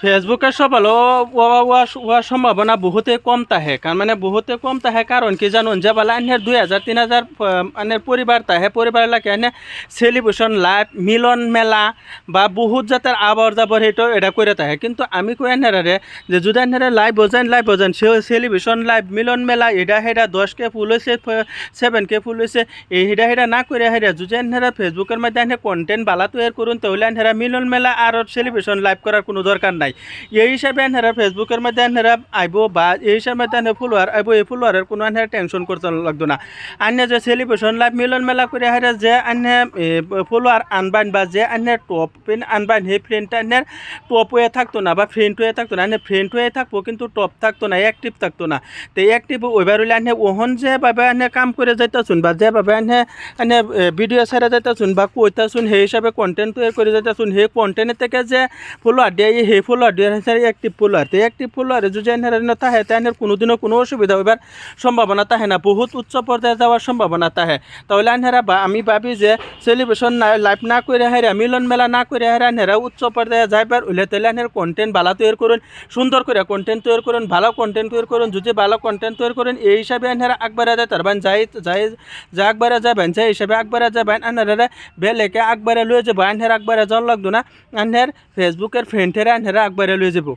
ফেসবুকের সফল হওয়ার সম্ভাবনা বহুতে কম তাহে। কারণ মানে বহুতে কম তাহে কারণ কি জানুন, যে বলে আনের দুই হাজার, তিন হাজার আনের পরিবার তাহে পরিবার লাগে এনে সেলিব্রেশন লাইভ মিলন মেলা বা বহুত জাতের আবর জাবর সেইটো এটা করে তাহে। কিন্তু আমি কই আনারে যে যদি আনারে লাইভ বোঝেন লাইভ বোঝেন সে সেলিব্রেশন লাইভ মিলন মেলা এটা হেটা দশ কে ফুল হয়েছে সেভেন কে ফুল হয়েছে এই হেটা হেটা না করে হেরা যদি আনারা ফেসবুকের মধ্যে আনে কন্টেন্ট বালা তৈরি করুন তাহলে আনারা মিলন মেলা আর সেলিব্রেশন লাইভ করার কোনো দরকার নাই। এই হিসাবে আনহারা ফেসবুকের মধ্যে আনহারা আইব বা এই হিসাবে আনহারা ফুলোয়ার আইব এই ফুলোয়ারের কোনো আনহারা টেনশন করতে লাগতো না। আন্য যে সেলিব্রেশন লাইভ মিলন মেলা করে হারে যে আন্য ফুলোয়ার আনবান বা যে আন্য টপ পেন আনবান সেই ফ্রেন্ডটা আন্যার টপ হয়ে থাকতো না বা ফ্রেন্ড হয়ে থাকতো না। আন্য ফ্রেন্ড হয়ে থাকব কিন্তু টপ থাকতো না অ্যাক্টিভ থাকতো না। তো অ্যাক্টিভ ওইবার হইলে আন্য ওহন যেভাবে আন্য কাম করে যাইতেছুন বা যেভাবে আন্য আন্য ভিডিও ছেড়ে যাইতেছুন বা কইতাছুন, সেই হিসাবে কন্টেন্ট তৈরি করে যাইতেছুন, সেই কন্টেন্টের থেকে যে ফলোয়ার দিয়ে, সেই ফলোয়ার দিয়ে অ্যাক্টিভ ফলোয়ার তো অ্যাক্টিভ ফলোয়ারে যদি এনের তাহে তাহলে কোনোদিনও কোনো অসুবিধা হইবার সম্ভাবনা তাহে না। বহুত উচ্চ পর্যায়ে যাওয়ার সম্ভাবনা তাহে তাহলে আনহেরা বা, আমি ভাবি যে সেলিব্রেশন না লাইভ না করে হেরা, মিলন মেলা না করে হেরা আনহেরা উচ্চ পর্যায়ে যাইবার উইলে তাহলে আনহের কন্টেন্ট ভালো তৈরি করুন, সুন্দর করে কন্টেন্ট তৈরি করুন, ভালো কন্টেন্ট তৈরি করুন, যদি ভালো কন্টেন্ট তৈরি করুন, এই হিসাবে আনহেরা আকবারে যায় তার বান যাই যাই, যা আকবারে যাবেন সেই হিসাবে আকবারে যাবেন আনহেরা বেলেকে আকবারে লয়ে যাব। আনহের আকবারে জল লাগতো না। আনহের ফেসবুকের ফ্রেন্ডেরা আনহেরা আকবারে লয়ে যাব।